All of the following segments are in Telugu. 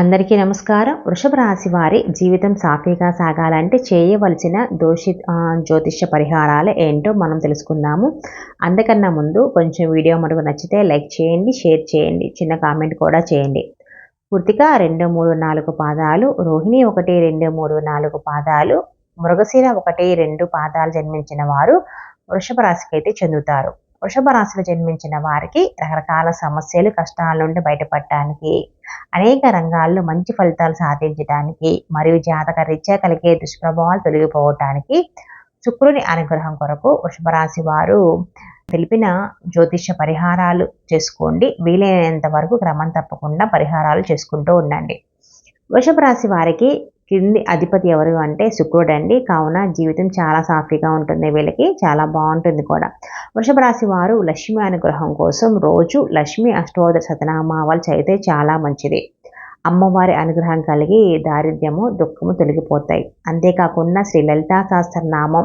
అందరికీ నమస్కారం. వృషభ రాశి వారి జీవితం సాఫీగా సాగాలంటే చేయవలసిన దోషి జ్యోతిష్య పరిహారాలు ఏంటో మనం తెలుసుకుందాము. అందుకన్నా ముందు కొంచెం వీడియో మనకు నచ్చితే లైక్ చేయండి షేర్ చేయండి చిన్న కామెంట్ కూడా చేయండి. పూర్తిగా రెండు మూడు నాలుగు పాదాలు రోహిణి ఒకటి రెండు మూడు నాలుగు పాదాలు మృగశిర ఒకటి రెండు పాదాలు జన్మించిన వారు వృషభ రాశికి అయితే చెందుతారు. వృషభ రాశిలో జన్మించిన వారికి రకరకాల సమస్యలు కష్టాల నుండి బయటపడటానికి అనేక రంగాల్లో మంచి ఫలితాలు సాధించడానికి మరియు జాతక రీత్యా కలిగే దుష్ప్రభావాలు తొలగిపోవటానికి శుక్రుని అనుగ్రహం కొరకు వృషభ రాశి వారు తెలిపిన జ్యోతిష పరిహారాలు చేసుకోండి. వీలైనంత వరకు క్రమం తప్పకుండా పరిహారాలు చేసుకుంటూ ఉండండి. వృషభ రాశి వారికి కింది అధిపతి ఎవరు అంటే శుక్రుడు అండి. కావున జీవితం చాలా సాఫీగా ఉంటుంది వీళ్ళకి చాలా బాగుంటుంది కూడా. వృషభ రాశి వారు లక్ష్మి అనుగ్రహం కోసం రోజు లక్ష్మి అష్టోదర సతనామావాలు చదివితే చాలా మంచిది. అమ్మవారి అనుగ్రహం కలిగి దారిద్ర్యము దుఃఖము తొలగిపోతాయి. అంతేకాకుండా శ్రీ లలితా సహస్రనామం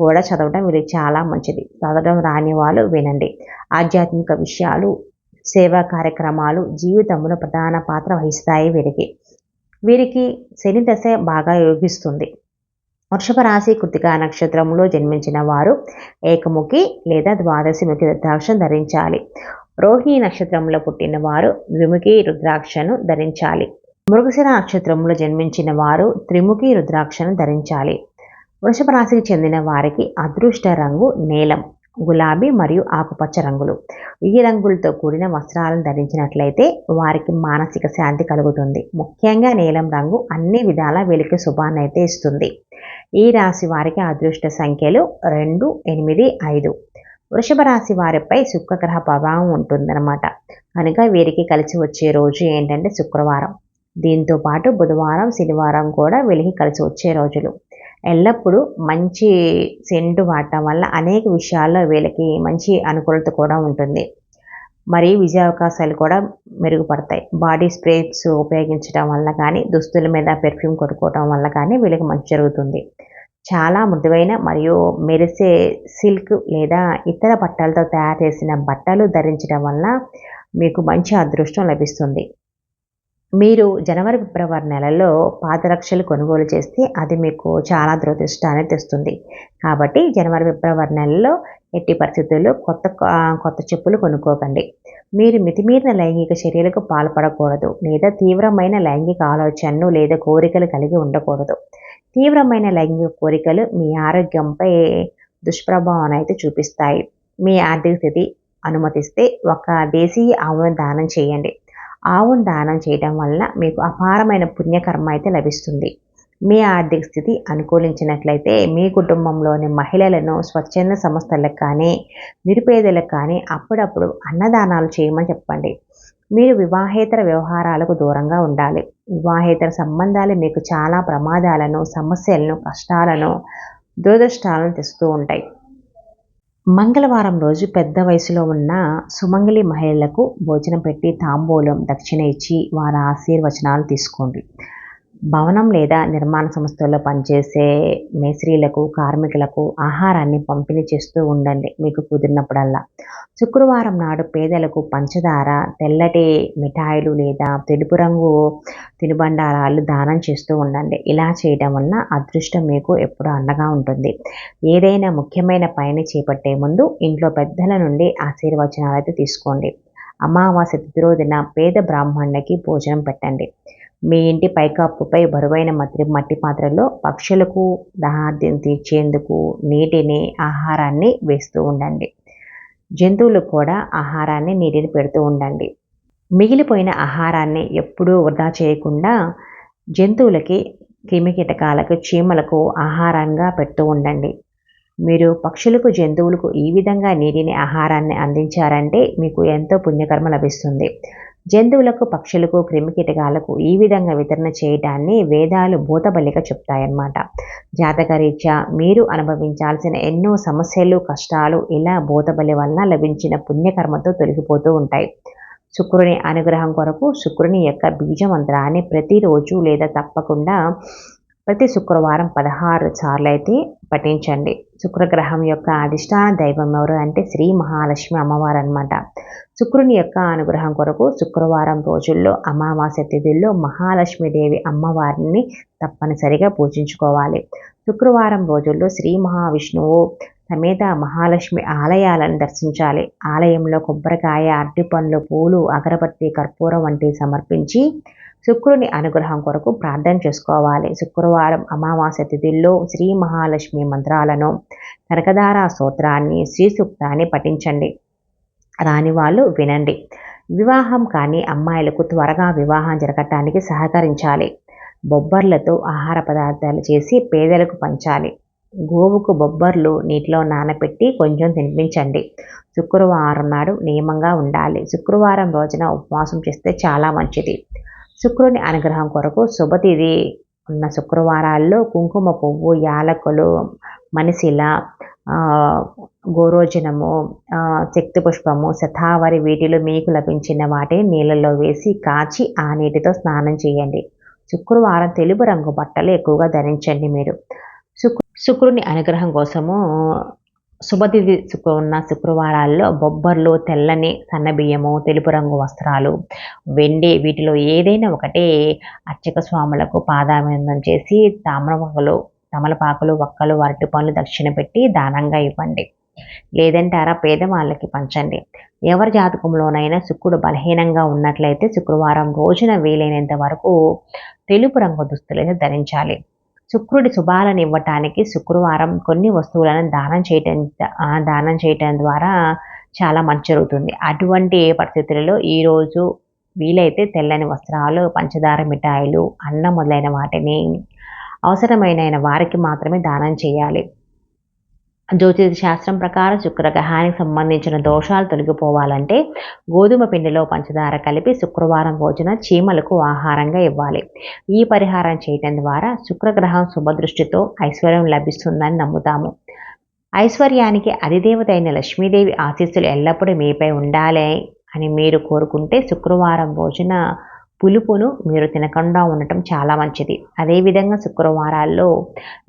కూడా చదవడం వీరికి చాలా మంచిది. చదవడం రాని వాళ్ళు వినండి. ఆధ్యాత్మిక విషయాలు సేవా కార్యక్రమాలు జీవితంలో ప్రధాన పాత్ర వహిస్తాయి వీరికి వీరికి శని దశ బాగా యోగిస్తుంది. వృషభ రాశి కృతికా నక్షత్రంలో జన్మించిన వారు ఏకముఖి లేదా ద్వాదశిముఖి రుద్రాక్షం ధరించాలి. రోహిణి నక్షత్రంలో పుట్టిన వారు ద్విముఖి రుద్రాక్షను ధరించాలి. మృగశిర నక్షత్రంలో జన్మించిన వారు త్రిముఖి రుద్రాక్షను ధరించాలి. వృషభ రాశికి చెందిన వారికి అదృష్ట రంగు నీలం. గులాబీ మరియు ఆకుపచ్చ రంగులు. ఈ రంగులతో కూడిన వస్త్రాలను ధరించినట్లయితే వారికి మానసిక శాంతి కలుగుతుంది. ముఖ్యంగా నీలం రంగు అన్ని విధాల వీళ్ళకి శుభాన్ని అయితే ఇస్తుంది. ఈ రాశి వారికి అదృష్ట సంఖ్యలు రెండు ఎనిమిది ఐదు. వృషభ రాశి వారిపై శుక్రగ్రహ ప్రభావం ఉంటుందన్నమాట. కనుక వీరికి కలిసి వచ్చే రోజు ఏంటంటే శుక్రవారం. దీంతో పాటు బుధవారం శనివారం కూడా వీళ్ళకి కలిసి వచ్చే రోజులు. ఎల్లప్పుడూ మంచి సెంటు వాడటం వల్ల అనేక విషయాల్లో వీళ్ళకి మంచి అనుకూలత కూడా ఉంటుంది. మరియు విజయ అవకాశాలు కూడా మెరుగుపడతాయి. బాడీ స్ప్రేస్ ఉపయోగించడం వల్ల కానీ దుస్తుల మీద పెర్ఫ్యూమ్ కొట్టుకోవడం వల్ల కానీ వీళ్ళకి మంచి జరుగుతుంది. చాలా మృదువైన మరియు మెరిసే సిల్క్ లేదా ఇతర బట్టలతో తయారు చేసిన బట్టలు ధరించడం వల్ల మీకు మంచి అదృష్టం లభిస్తుంది. మీరు జనవరి ఫిబ్రవరి నెలలో పాదరక్షలు కొనుగోలు చేస్తే అది మీకు చాలా దురదృష్టాన్ని తెస్తుంది. కాబట్టి జనవరి ఫిబ్రవరి నెలలో ఎట్టి పరిస్థితుల్లో కొత్త కొత్త చెప్పులు కొనుక్కోకండి. మీరు మితిమీరిన లైంగిక చర్యలకు పాల్పడకూడదు లేదా తీవ్రమైన లైంగిక ఆలోచనలు లేదా కోరికలు కలిగి ఉండకూడదు. తీవ్రమైన లైంగిక కోరికలు మీ ఆరోగ్యంపై దుష్ప్రభావం అయితే చూపిస్తాయి. మీ ఆర్థిక స్థితి అనుమతిస్తే ఒక దేశీయ ఆవును దానం చేయండి. ఆవును దానం చేయడం వల్ల మీకు అపారమైన పుణ్యకర్మ అయితే లభిస్తుంది. మీ ఆర్థిక స్థితి అనుకూలించినట్లయితే మీ కుటుంబంలోని మహిళలను స్వచ్ఛంద సంస్థలకు కానీ నిరుపేదలకు కానీ అప్పుడప్పుడు అన్నదానాలు చేయమని చెప్పండి. మీరు వివాహేతర వ్యవహారాలకు దూరంగా ఉండాలి. వివాహేతర సంబంధాలు మీకు చాలా ప్రమాదాలను సమస్యలను కష్టాలను దురదృష్టాలను తెస్తూ ఉంటాయి. మంగళవారం రోజు పెద్ద వయసులో ఉన్న సుమంగళి మహిళలకు భోజనం పెట్టి తాంబూలం దక్షిణ ఇచ్చి వారి ఆశీర్వచనాలు తీసుకోండి. భవనం లేదా నిర్మాణ సంస్థల్లో పనిచేసే మేస్త్రీలకు కార్మికులకు ఆహారాన్ని పంపిణీ చేస్తూ ఉండండి మీకు కుదిరినప్పుడల్లా. శుక్రవారం నాడు పేదలకు పంచదార తెల్లటి మిఠాయిలు లేదా తెలుపు రంగు తినుబండారాలు దానం చేస్తూ ఉండండి. ఇలా చేయడం వల్ల అదృష్టం మీకు ఎప్పుడూ అండగా ఉంటుంది. ఏదైనా ముఖ్యమైన పని చేపట్టే ముందు ఇంట్లో పెద్దల నుండి ఆశీర్వచనాలు అయితే తీసుకోండి. అమావాస్య తిథి రోజున పేద బ్రాహ్మణుడికి భోజనం పెట్టండి. మీ ఇంటి పైకప్పుపై బరువైన మట్టి మట్టి పాత్రలో పక్షులకు దహార్థం తీర్చేందుకు నీటిని ఆహారాన్ని వేస్తూ ఉండండి. జంతువులకు కూడా ఆహారాన్ని నీటిని పెడుతూ ఉండండి. మిగిలిపోయిన ఆహారాన్ని ఎప్పుడూ వృధా చేయకుండా జంతువులకి క్రిమికీటకాలకు చీమలకు ఆహారంగా పెడుతూ ఉండండి. మీరు పక్షులకు జంతువులకు ఈ విధంగా నీటిని ఆహారాన్ని అందించారంటే మీకు ఎంతో పుణ్యకర్మ లభిస్తుంది. జంతువులకు పక్షులకు క్రిమికీటకాలకు ఈ విధంగా వితరణ చేయటాన్ని వేదాలు భూతబలిగా చెప్తాయన్నమాట. జాతకరీత్యా మీరు అనుభవించాల్సిన ఎన్నో సమస్యలు కష్టాలు ఇలా భూతబలి వలన లభించిన పుణ్యకర్మతో తొలగిపోతూ ఉంటాయి. శుక్రుని అనుగ్రహం కొరకు శుక్రుని యొక్క బీజ మంత్రాన్ని ప్రతిరోజు లేదా తప్పకుండా ప్రతి శుక్రవారం పదహారు సార్లు అయితే పఠించండి. శుక్రగ్రహం యొక్క అధిష్టాన దైవం ఎవరు అంటే శ్రీ మహాలక్ష్మి అమ్మవారు అనమాట శుక్రుని యొక్క అనుగ్రహం కొరకు శుక్రవారం రోజుల్లో అమావాస్య తిథుల్లో మహాలక్ష్మీదేవి అమ్మవారిని తప్పనిసరిగా పూజించుకోవాలి. శుక్రవారం రోజుల్లో శ్రీ మహావిష్ణువు సమేత మహాలక్ష్మి ఆలయాలను దర్శించాలి. ఆలయంలో కొబ్బరికాయ అరటిపండ్లు పూలు అగరబత్తి కర్పూరం వంటివి సమర్పించి శుక్రుని అనుగ్రహం కొరకు ప్రార్థన చేసుకోవాలి. శుక్రవారం అమావాస్య తిథుల్లో శ్రీ మహాలక్ష్మి మంత్రాలను కనకదార స్తోత్రాన్ని శ్రీ సూక్తాన్ని పఠించండి. రాని వాళ్ళు వినండి. వివాహం కానీ అమ్మాయిలకు త్వరగా వివాహం జరగటానికి సహకరించాలి. బొబ్బర్లతో ఆహార పదార్థాలు చేసి పేదలకు పంచాలి. గోవుకు బొబ్బర్లు నీటిలో నానబెట్టి కొంచెం తినిపించండి. శుక్రవారం నాడు నియమంగా ఉండాలి. శుక్రవారం రోజున ఉపవాసం చేస్తే చాలా మంచిది. శుక్రుని అనుగ్రహం కొరకు శుభతిథి ఉన్న శుక్రవారాల్లో కుంకుమ పువ్వు యాలకులు మనిషిల గోరోజనము శక్తి పుష్పము శతావరి వీటిలో మీకు లభించిన వాటిని నీళ్ళలో వేసి కాచి ఆ నీటితో స్నానం చేయండి. శుక్రవారం తెలుపు రంగు బట్టలు ఎక్కువగా ధరించండి మీరు. శుక్ర శుక్రుని అనుగ్రహం కోసము శుభతిథి ఉన్న శుక్రవారాల్లో బొబ్బర్లు తెల్లని సన్నబియ్యము తెలుపు రంగు వస్త్రాలు వెండి వీటిలో ఏదైనా ఒకటే అర్చక స్వాములకు పాదాభివందనం చేసి తామరపాకులు తమలపాకులు వక్కలు అరటి పనులు దక్షిణ పెట్టి దానంగా ఇవ్వండి. లేదంటారా పేదవాళ్ళకి పంచండి. ఎవరి జాతకంలోనైనా శుక్రుడు బలహీనంగా ఉన్నట్లయితే శుక్రవారం రోజున వీలైనంత వరకు తెలుపు రంగు దుస్తులను ధరించాలి. శుక్రుడి శుభాలను ఇవ్వటానికి శుక్రవారం కొన్ని వస్తువులను దానం చేయటం దానం చేయటం ద్వారా చాలా మంచి జరుగుతుంది. అటువంటి పరిస్థితులలో ఈరోజు వీలైతే తెల్లని వస్త్రాలు పంచదార మిఠాయిలు అన్నం మొదలైన వాటిని అవసరమైన వారికి మాత్రమే దానం చేయాలి. జ్యోతిష శాస్త్రం ప్రకారం శుక్రగ్రహానికి సంబంధించిన దోషాలు తొలగిపోవాలంటే గోధుమ పిండిలో పంచదార కలిపి శుక్రవారం రోజున చీమలకు ఆహారంగా ఇవ్వాలి. ఈ పరిహారం చేయటం ద్వారా శుక్రగ్రహం శుభదృష్టితో ఐశ్వర్యం లభిస్తుందని నమ్ముతాము. ఐశ్వర్యానికి అధిదేవత అయిన లక్ష్మీదేవి ఆశీస్సులు ఎల్లప్పుడూ మీపై ఉండాలి అని మీరు కోరుకుంటే శుక్రవారం రోజున పులుపును మీరు తినకుండా ఉండటం చాలా మంచిది. అదేవిధంగా శుక్రవారాల్లో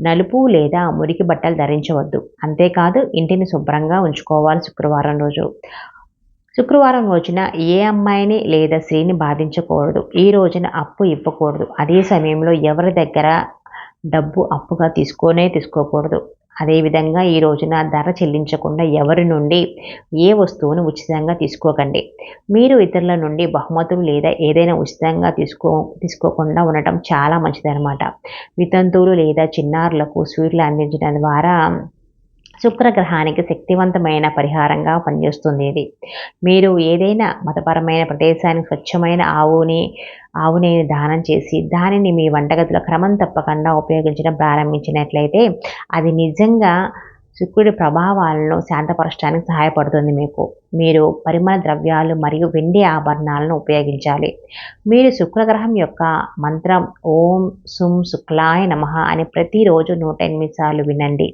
నలుపు లేదా మురికి బట్టలు ధరించవద్దు. అంతేకాదు ఇంటిని శుభ్రంగా ఉంచుకోవాలి శుక్రవారం రోజు. శుక్రవారం రోజున ఏ అమ్మాయిని లేదా స్త్రీని బాధించకూడదు. ఈ రోజున అప్పు ఇవ్వకూడదు. అదే సమయంలో ఎవరి దగ్గర డబ్బు అప్పుగా తీసుకోనే తీసుకోకూడదు. అదేవిధంగా ఈ రోజున ధర చెల్లించకుండా ఎవరి నుండి ఏ వస్తువును ఉచితంగా తీసుకోకండి. మీరు ఇతరుల నుండి బహుమతులు లేదా ఏదైనా ఉచితంగా తీసుకో తీసుకోకుండా ఉండటం చాలా మంచిదన్నమాట. వితంతువులు లేదా చిన్నారులకు స్వీట్లు అందించడం ద్వారా శుక్రగ్రహానికి శక్తివంతమైన పరిహారంగా పనిచేస్తుంది ఇది మీరు ఏదైనా మతపరమైన ప్రదేశానికి స్వచ్ఛమైన ఆవుని ఆవుని దానం చేసి దానిని మీ వంటగదిలో క్రమం తప్పకుండా ఉపయోగించడం ప్రారంభించినట్లయితే అది నిజంగా శుక్రుడి ప్రభావాలను శాంతపరచడానికి సహాయపడుతుంది మీకు. మీరు పరిమళ ద్రవ్యాలు మరియు వెండి ఆభరణాలను ఉపయోగించాలి. మీరు శుక్రగ్రహం యొక్క మంత్రం ఓం సుం శుక్లాయ నమ అని ప్రతిరోజు నూట ఎనిమిది సార్లు వినండి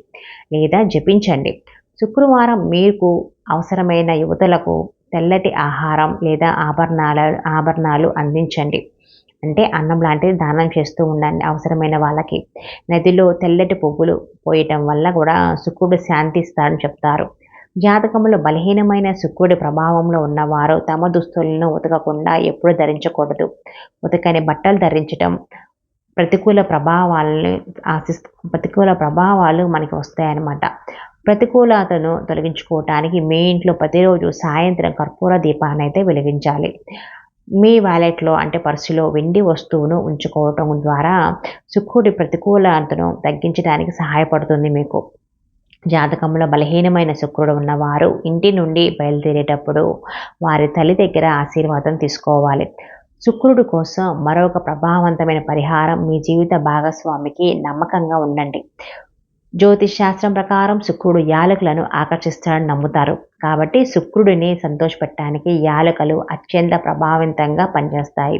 లేదా జపించండి. శుక్రవారం మీకు అవసరమైన యువతలకు తెల్లటి ఆహారం లేదా ఆభరణాల ఆభరణాలు అందించండి. అంటే అన్నం లాంటిది దానం చేస్తూ ఉండండి అవసరమైన వాళ్ళకి. నదిలో తెల్లటి పువ్వులు పోయటం వల్ల కూడా శుక్రుడు శాంతిస్తాడని చెప్తారు. జాతకంలో బలహీనమైన శుక్రుడి ప్రభావంలో ఉన్నవారు తమ దుస్తులను ఉతకకుండా ఎప్పుడు ధరించకూడదు. ఉతకని బట్టలు ధరించటం ప్రతికూల ప్రభావాలని ఆశిస్తూ ప్రతికూల ప్రభావాలు మనకి వస్తాయన్నమాట. ప్రతికూలతను తొలగించుకోవటానికి మీ ఇంట్లో ప్రతిరోజు సాయంత్రం కర్పూర దీపాన్ని అయితే వెలిగించాలి. మీ వ్యాలెట్లో అంటే పర్సులో వెండి వస్తువును ఉంచుకోవటం ద్వారా శుక్రుడి ప్రతికూలతను తగ్గించడానికి సహాయపడుతుంది మీకు. జాతకంలో బలహీనమైన శుక్రుడు ఉన్నవారు ఇంటి నుండి బయలుదేరేటప్పుడు వారి తల్లి దగ్గర ఆశీర్వాదం తీసుకోవాలి. శుక్రుడు కోసం మరొక ప్రభావవంతమైన పరిహారం మీ జీవిత భాగస్వామికి నమ్మకంగా ఉండండి. జ్యోతిష్ శాస్త్రం ప్రకారం శుక్రుడు యాలకులను ఆకర్షిస్తాడని నమ్ముతారు. కాబట్టి శుక్రుడిని సంతోషపెట్టడానికి యాలకలు అత్యంత ప్రభావితంగా పనిచేస్తాయి.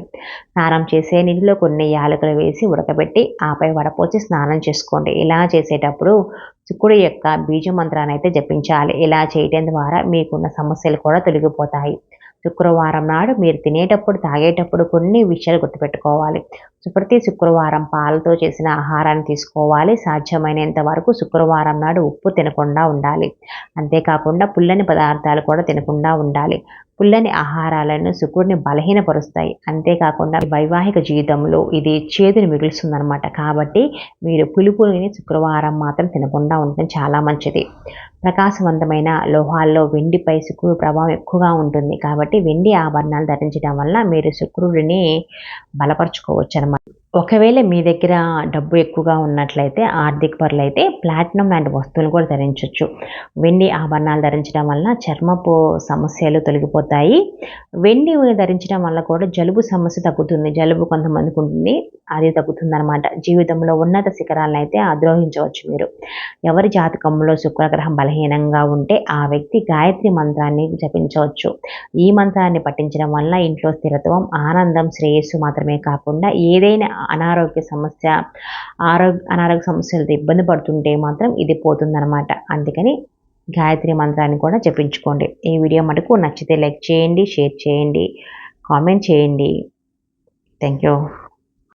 స్నానం చేసే నీటిలో కొన్ని యాలకులు వేసి ఉడకబెట్టి ఆపై వడపోసి స్నానం చేసుకోండి. ఇలా చేసేటప్పుడు శుక్రుడి యొక్క బీజ మంత్రాన్ని అయితే జపించాలి. ఇలా చేయడం ద్వారా మీకున్న సమస్యలు కూడా తొలగిపోతాయి. శుక్రవారం నాడు మీరు తినేటప్పుడు తాగేటప్పుడు కొన్ని విషయాలు గుర్తుపెట్టుకోవాలి. ప్రతి శుక్రవారం పాలతో చేసిన ఆహారాన్ని తీసుకోవాలి. సాధ్యమైనంత వరకు శుక్రవారం నాడు ఉప్పు తినకుండా ఉండాలి. అంతేకాకుండా పుల్లని పదార్థాలు కూడా తినకుండా ఉండాలి. పుల్లని ఆహారాలను శుక్రుడిని బలహీనపరుస్తాయి. అంతేకాకుండా వైవాహిక జీవితంలో ఇది చేదుని మిగులుస్తుందనమాట కాబట్టి మీరు పులుపుని శుక్రవారం మాత్రం తినకుండా ఉండటం చాలా మంచిది. ప్రకాశవంతమైన లోహాల్లో వెండిపై శుక్రుడు ప్రభావం ఎక్కువగా ఉంటుంది. కాబట్టి వెండి ఆభరణాలు ధరించడం వల్ల మీరు శుక్రుడిని బలపరుచుకోవచ్చు అనమాట ఒకవేళ మీ దగ్గర డబ్బు ఎక్కువగా ఉన్నట్లయితే ఆర్థిక పరులైతే ప్లాటినం లాంటి వస్తువులు కూడా ధరించవచ్చు వెండి ఆభరణాలు ధరించడం వల్ల చర్మపు సమస్యలు తొలగిపోతాయి. వెండి ధరించడం వల్ల కూడా జలుబు సమస్య తగ్గుతుంది. జలుబు కొంతమందికి ఉంటుంది. అది తగ్గుతుందన్నమాట. జీవితంలో ఉన్నత శిఖరాలను అయితే ఆద్రోహించవచ్చు మీరు. ఎవరి జాతకంలో శుక్రగ్రహం బలహీనంగా ఉంటే ఆ వ్యక్తి గాయత్రి మంత్రాన్ని జపించవచ్చు. ఈ మంత్రాన్ని పఠించడం వల్ల ఇంట్లో స్థిరత్వం ఆనందం శ్రేయస్సు మాత్రమే కాకుండా ఏదైనా అనారోగ్య సమస్య ఆరోగ్య అనారోగ్య సమస్యలతో ఇబ్బంది పడుతుంటే మాత్రం ఇది పోతుందన్నమాట. అందుకని గాయత్రి మంత్రాన్ని కూడా జపించుకోండి. ఈ వీడియో మటుకు నచ్చితే లైక్ చేయండి షేర్ చేయండి కామెంట్ చేయండి. Thank you